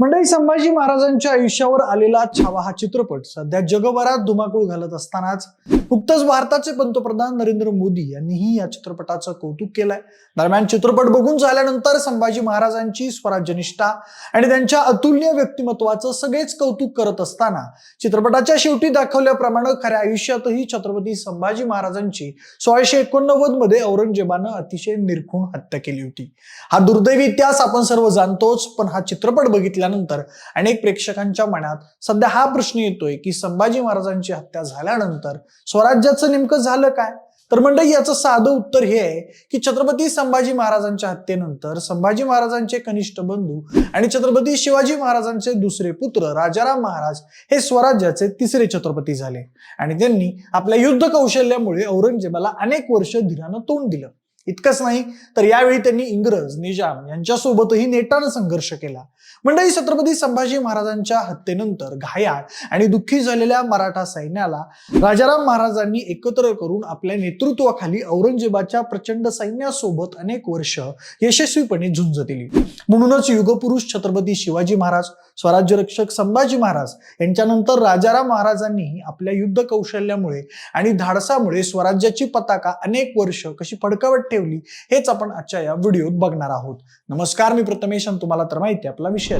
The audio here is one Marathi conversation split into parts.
मंडळी संभाजी महाराजांच्या आयुष्यावर आलेला छावा हा चित्रपट सध्या जगभरात धुमाकूळ घालत असतानाच नुकतंच भारताचे पंतप्रधान नरेंद्र मोदी यांनीही या चित्रपटाचं कौतुक केलंय. दरम्यान चित्रपट बघून झाल्यानंतर संभाजी महाराजांची स्वराज्यनिष्ठा आणि त्यांच्या अतुल्य व्यक्तिमत्वाचं सगळेच कौतुक करत असताना चित्रपटाच्या शेवटी दाखवल्याप्रमाणे खऱ्या आयुष्यातही छत्रपती संभाजी महाराजांची सोळाशे एकोणनव्वदमध्ये औरंगजेबानं अतिशय निरखून हत्या केली होती. हा दुर्दैवी इतिहास आपण सर्व जाणतोच पण हा चित्रपट बघितल्यानंतर अनेक प्रेक्षकांच्या मनात सध्या हा प्रश्न येतोय की संभाजी महाराजांची हत्या झाल्यानंतर स्वराज्याचं नेमकं झालं काय? तर मंडळी याचं साधं उत्तर हे आहे की छत्रपती संभाजी महाराजांच्या हत्येनंतर संभाजी महाराजांचे कनिष्ठ बंधू आणि छत्रपती शिवाजी महाराजांचे दुसरे पुत्र राजाराम महाराज हे स्वराज्याचे तिसरे छत्रपती झाले. आणि त्यांनी आपल्या युद्ध कौशल्यामुळे औरंगजेबाला अनेक वर्ष धीरानं तोंड दिलं. इतकंच नाही तर यावेळी त्यांनी इंग्रज निजाम यांच्यासोबतही नेटानं संघर्ष केला. मंडळी छत्रपती संभाजी महाराजांच्या हत्येनंतर घायाळ आणि दुःखी झालेल्या मराठा सैन्याला राजाराम महाराजांनी एकत्र करून आपल्या नेतृत्वाखाली औरंगजेबाच्या प्रचंड सैन्यासोबत अनेक वर्ष यशस्वीपणे झुंज दिली. म्हणूनच युगपुरुष छत्रपती शिवाजी महाराज स्वराज्य रक्षक संभाजी महाराज यांच्यानंतर राजाराम महाराजांनी आपल्या युद्ध कौशल्यामुळे आणि धाडसामुळे स्वराज्याची पताका अनेक वर्ष कशी फडकवत ठेवली हेच आपण आजच्या या व्हिडिओत बघणार आहोत. नमस्कार मी प्रथमेश तुम्हाला तर माहिती आपला विषय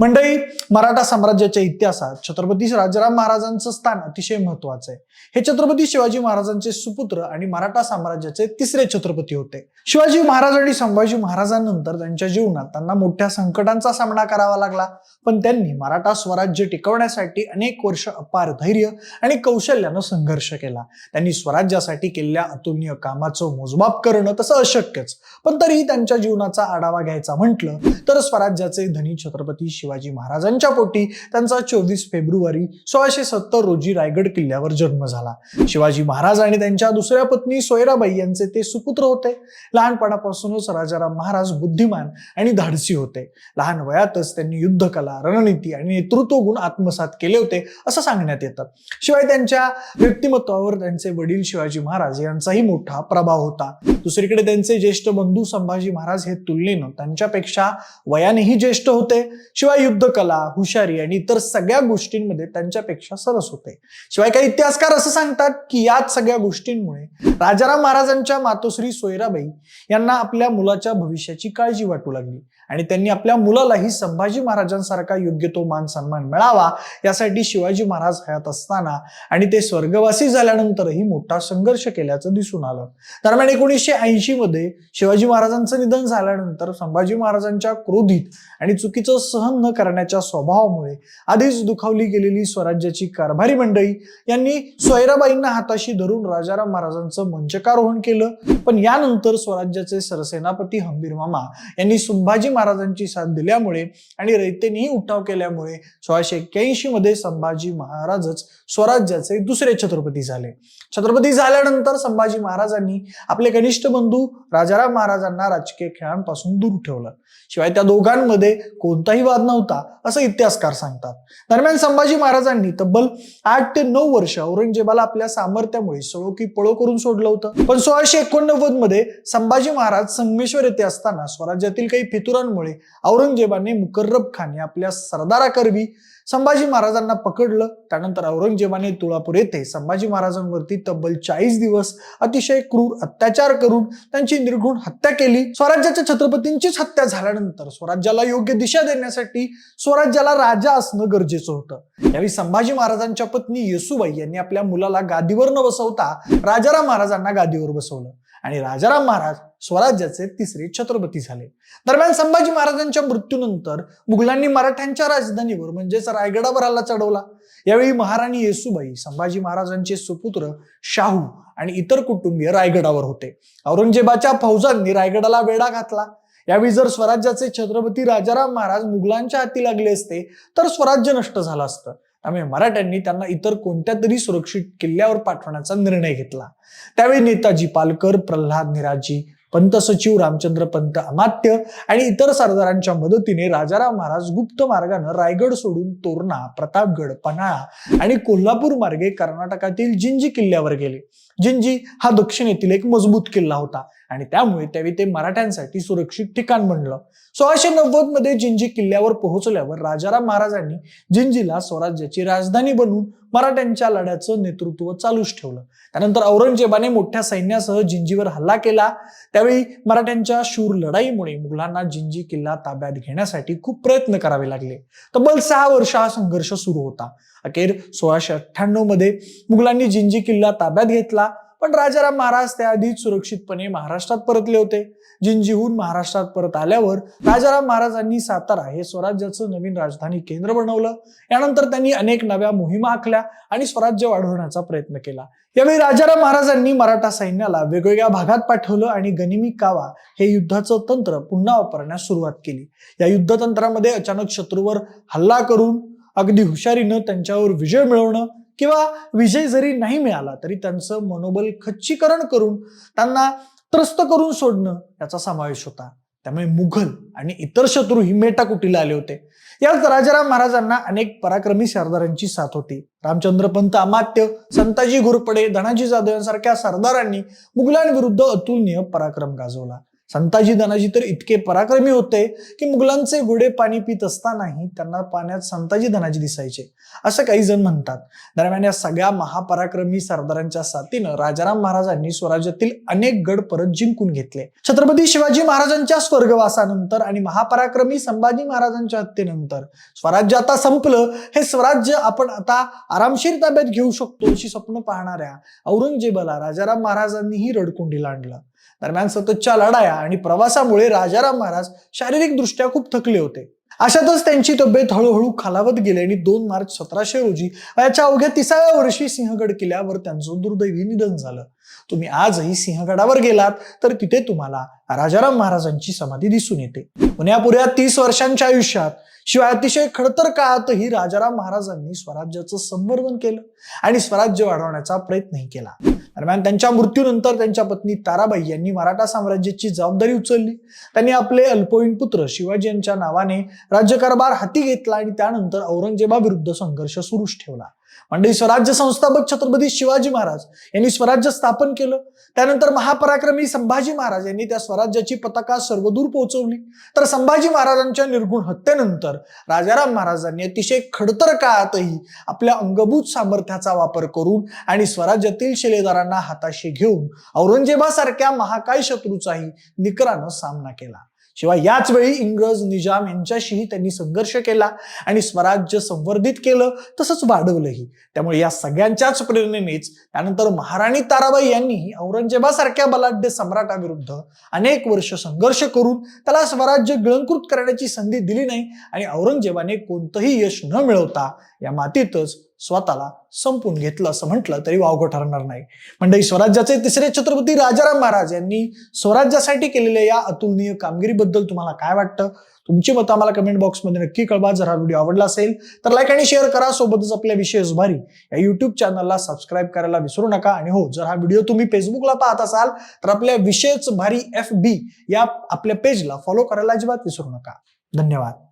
मंडळी मराठा साम्राज्याच्या इतिहासात छत्रपती राजाराम महाराजांचं स्थान अतिशय महत्वाचं आहे. हे छत्रपती शिवाजी महाराजांचे सुपुत्र आणि मराठा साम्राज्याचे तिसरे छत्रपती होते. शिवाजी महाराज आणि संभाजी महाराजांनंतर त्यांच्या जीवनात त्यांना मोठ्या संकटांचा सामना करावा लागला. पण त्यांनी मराठा स्वराज्य टिकवण्यासाठी अनेक वर्ष अपार धैर्य आणि कौशल्यानं संघर्ष केला. त्यांनी स्वराज्यासाठी केलेल्या अतुलनीय कामाचं मोजमाप करणं तसं अशक्यच. पण तरीही त्यांच्या जीवनाचा आढावा घ्यायचा म्हटलं तर स्वराज्याचे धनी छत्रपती शिवाजी महाराजांच्या पोटी त्यांचा चोवीस फेब्रुवारी सोळाशे सत्तर रोजी रायगड किल्ल्यावर जन्म झाला. शिवाजी महाराज आणि त्यांच्या दुसऱ्या पत्नी सोयराबाई यांचे ते सुपुत्र होते. लहानपणापासूनच राजाराम महाराज बुद्धिमान आणि धाडसी होते. लहान वयातच त्यांनी युद्धकला रणनीती आणि नेतृत्व गुण आत्मसात केले होते असं सांगण्यात येतं. शिवाय त्यांच्या व्यक्तिमत्वावर त्यांचे वडील शिवाजी महाराज यांचाही मोठा प्रभाव होता. दुसरीकडे त्यांचे ज्येष्ठ बंधू संभाजी महाराज हे तुलनेनं त्यांच्यापेक्षा वयानेही ज्येष्ठ होते. शिवाय युद्धकला हुशारी आणि इतर सगळ्या गोष्टींमध्ये त्यांच्यापेक्षा सरस होते. शिवाय काही इतिहासकार असं सांगतात की याच सगळ्या गोष्टींमुळे राजाराम महाराजांच्या मातोश्री सोयराबाई यांना आपल्या मुलाच्या भविष्याची काळजी वाटू लागली आणि त्यांनी आपल्या मुलालाही संभाजी महाराजांसारखा योग्य तो मान सन्मान मिळावा यासाठी शिवाजी महाराज हयात असताना आणि ते स्वर्गवासी झाल्यानंतरही मोठा संघर्ष केल्याचं दिसून आलं. दरम्यान एकोणीसशे ऐंशी मध्ये शिवाजी महाराजांचं निधन झाल्यानंतर संभाजी महाराजांच्या क्रोधित आणि चुकीचं सहन न करण्याच्या स्वभावामुळे आधीच दुखावली गेलेली स्वराज्याची कारभारी मंडळी यांनी सोयराबाईंना हाताशी धरून राजाराम महाराजांचं मंचकारोहण केलं. पण यानंतर स्वराज्याचे सरसेनापती हंबीर मामा यांनी संभाजी महाराजांची साथ दिल्यामुळे आणि रयतेनेही उठाव केल्यामुळे सोळाशे एक्क्याऐंशी मध्ये संभाजी महाराजच स्वराज्याचे दुसरे छत्रपती झाले. छत्रपती झाल्यानंतर संभाजी महाराजांनी आपले कनिष्ठ बंधू राजाराम महाराजांना राजकीय खेळांपासून दूर ठेवलं. शिवाय त्या दोघांमध्ये कोणताही वाद नव्हता असं इतिहासकार सांगतात. दरम्यान संभाजी महाराजांनी तब्बल आठ ते नऊ वर्ष औरंगजेबाला आपल्या सामर्थ्यामुळे सळोकी पळो करून सोडलं होतं. पण सोळाशे एकोणनव्वदमध्ये संभाजी महाराज संगमेश्वर येथे असताना स्वराज्यातील काही फितुरांमुळे औरंगजेबाने मुकर्रब खान या आपल्या सरदाराकरवी संभाजी महाराजांना पकडलं. त्यानंतर औरंगजेबाने तुळापूर येथे संभाजी महाराजांवरती तब्बल चाळीस दिवस अतिशय क्रूर अत्याचार करून त्यांची निर्घुण हत्या केली. स्वराज्याच्या छत्रपतींचीच हत्या झाल्यानंतर स्वराज्याला योग्य दिशा देण्यासाठी स्वराज्याला राजा असणं गरजेचं होतं. यावेळी संभाजी महाराजांच्या पत्नी येसुबाई यांनी आपल्या मुलाला गादीवर न बसवता राजाराम महाराजांना गादीवर बसवलं. आणि राजाराम महाराज स्वराज्याचे तिसरे छत्रपती झाले. दरम्यान संभाजी महाराजांच्या मृत्यूनंतर मुघलांनी मराठ्यांच्या राजधानीवर म्हणजेच रायगडावर हल्ला चढवला. यावेळी महाराणी येसुबाई संभाजी महाराजांचे सुपुत्र शाहू आणि इतर कुटुंबीय रायगडावर होते. औरंगजेबाच्या फौजांनी रायगडाला वेढा घातला. यावेळी जर स्वराज्याचे छत्रपती राजाराम महाराज मुघलांच्या हाती लागले असते तर स्वराज्य नष्ट झालं असतं. त्यामुळे मराठ्यांनी त्यांना इतर कोणत्या तरी सुरक्षित किल्ल्यावर पाठवण्याचा निर्णय घेतला. त्यावेळी नेताजी पालकर प्रल्हाद निराजी पंत सचिव रामचंद्र पंत अमात्य आणि इतर सरदारांच्या मदतीने राजाराम महाराज गुप्त मार्गानं रायगड सोडून तोरणा प्रतापगड पन्हाळा आणि कोल्हापूर मार्गे कर्नाटकातील जिंजी किल्ल्यावर गेले. जिंजी हा दक्षिणेतील एक मजबूत किल्ला होता आणि त्यामुळे त्यावेळी ते मराठ्यांसाठी सुरक्षित ठिकाण बनलं. सोळाशे नव्वदमध्ये जिंजी किल्ल्यावर पोहोचल्यावर राजाराम महाराजांनी जिंजीला स्वराज्याची राजधानी बनवून मराठ्यांच्या लढ्याचं नेतृत्व चालूच ठेवलं. त्यानंतर औरंगजेबाने मोठ्या सैन्यासह जिंजीवर हल्ला केला. त्यावेळी मराठ्यांच्या शूर लढाईमुळे मुघलांना जिंजी किल्ला ताब्यात घेण्यासाठी खूप प्रयत्न करावे लागले. तब्बल सहा वर्ष हा संघर्ष सुरू होता. अखेर सोळाशे अठ्ठ्याण्णवमध्ये मुघलांनी जिंजी किल्ला ताब्यात घेतला. पण राजाराम महाराज त्याआधीच सुरक्षितपणे महाराष्ट्रात परतले होते. जिंजीहून महाराष्ट्रात परत आल्यावर राजाराम महाराजांनी सातारा हे स्वराज्याचं नवीन राजधानी केंद्र बनवलं. यानंतर त्यांनी अनेक नव्या मोहिमा आखल्या आणि स्वराज्य वाढवण्याचा प्रयत्न केला. यावेळी राजाराम महाराजांनी मराठा सैन्याला वेगवेगळ्या भागात पाठवलं आणि गनिमी कावा हे युद्धाचं तंत्र पुन्हा वापरण्यास सुरुवात केली. या युद्धतंत्रामध्ये अचानक शत्रूवर हल्ला करून अगदी हुशारीनं त्यांच्यावर विजय मिळवणं किंवा विजय जरी नाही मिळाला तरी त्यांचं मनोबल खच्चीकरण करून त्यांना त्रस्त करून सोडणं याचा समावेश होता. त्यामुळे मुघल आणि इतर शत्रू ही मेटाकुटीला आले होते. याच राजाराम महाराजांना अनेक पराक्रमी सरदारांची साथ होती. रामचंद्र पंत अमात्य संताजी घोरपडे धनाजी जाधव यांसारख्या सरदारांनी मुघलांविरुद्ध अतुलनीय पराक्रम गाजवला. संताजी धनाजी तर इतके पराक्रमी होते की मुघलांचे घोडे पाणी पित असतानाही त्यांना पाण्यात संताजी धनाजी दिसायचे. असं काही जण म्हणतात. दरम्यान या सगळ्या महापराक्रमी सरदारांच्या साथीनं राजाराम महाराजांनी स्वराज्यातील अनेक गड परत जिंकून घेतले. छत्रपती शिवाजी महाराजांच्या स्वर्गवासानंतर आणि महापराक्रमी संभाजी महाराजांच्या हत्येनंतर स्वराज्य आता संपलं. हे स्वराज्य आपण आता आरामशीर ताब्यात घेऊ शकतो अशी स्वप्न पाहणाऱ्या औरंगजेबाला राजाराम महाराजांनीही रडकुंडीला आणलं. दरम्यान सततच्या लढाया आणि प्रवासामुळे राजाराम महाराज शारीरिक दृष्ट्या खूप थकले होते. अशातच त्यांची तब्येत हळूहळू खालावत गेली आणि दोन मार्च सतराशे रोजी याच्या अवघ्या तिसाव्या वर्षी सिंहगड किल्ल्यावर त्यांचं दुर्दैवी निधन झालं. तुम्ही आजही सिंहगडावर गेलात तर तिथे तुम्हाला राजाराम महाराजांची समाधी दिसून येते. पुण्यापुऱ्या तीस वर्षांच्या आयुष्यात शिवाय अतिशय खडतर काळातही राजाराम महाराजांनी स्वराज्याचं संवर्धन केलं आणि स्वराज्य वाढवण्याचा प्रयत्नही केला. दरम्यान त्यांच्या मृत्यूनंतर त्यांच्या पत्नी ताराबाई यांनी मराठा साम्राज्याची जबाबदारी उचलली. त्यांनी आपले अल्पवयीन पुत्र शिवाजी यांच्या नावाने राज्यकारभार हाती घेतला आणि त्यानंतर औरंगजेबाविरुद्ध संघर्ष सुरूच ठेवला. म्हणजे मंडळी स्वराज्य संस्थापक छत्रपती शिवाजी महाराज. यांनी स्वराज्य स्थापन केलं. त्यानंतर महापराक्रमी संभाजी महाराज यांनी त्या स्वराज्याची पताका सर्वदूर पोहोचवली. तर संभाजी महाराजांच्या निर्गुण हत्येनंतर राजाराम महाराजांनी अतिशय खडतर काळातही आपल्या अंगभूत सामर्थ्याचा वापर करून आणि स्वराज्यातील शिलेदारांना हाताशी घेऊन औरंगजेबासारख्या महाकाय शत्रूचाही निकरानं सामना केला. शिवाय याच वेळी इंग्रज निजाम यांच्याशीही त्यांनी संघर्ष केला आणि स्वराज्य संवर्धित केलं तसंच वाढवलंही. त्यामुळे या सगळ्यांच्याच प्रेरणेनेच त्यानंतर महाराणी ताराबाई यांनीही औरंगजेबासारख्या बलाढ्य सम्राटाविरुद्ध अनेक वर्ष संघर्ष करून त्याला स्वराज्य गिळंकृत करण्याची संधी दिली नाही आणि औरंगजेबाने कोणतंही यश न मिळवता या मातीतच स्वतःला संपून घेतलं असं म्हटलं तरी वावगं ठरणार नाही. म्हणजे मंडळी स्वराज्याचे तिसरे छत्रपती राजाराम महाराज यांनी स्वराज्यासाठी केलेल्या या अतुलनीय कामगिरीबद्दल तुम्हाला काय वाटतं? तुमची मतं आम्हाला कमेंट बॉक्समध्ये नक्की कळवा. जर हा व्हिडिओ आवडला असेल तर लाईक आणि शेअर करा. सोबतच आपल्या विशेष भारी या युट्यूब चॅनलला सबस्क्राईब करायला विसरू नका. आणि हो जर हा व्हिडिओ तुम्ही फेसबुकला पाहत असाल तर आपल्या विशेष भारी एफ बी या आपल्या पेजला फॉलो करायला अजिबात विसरू नका. धन्यवाद.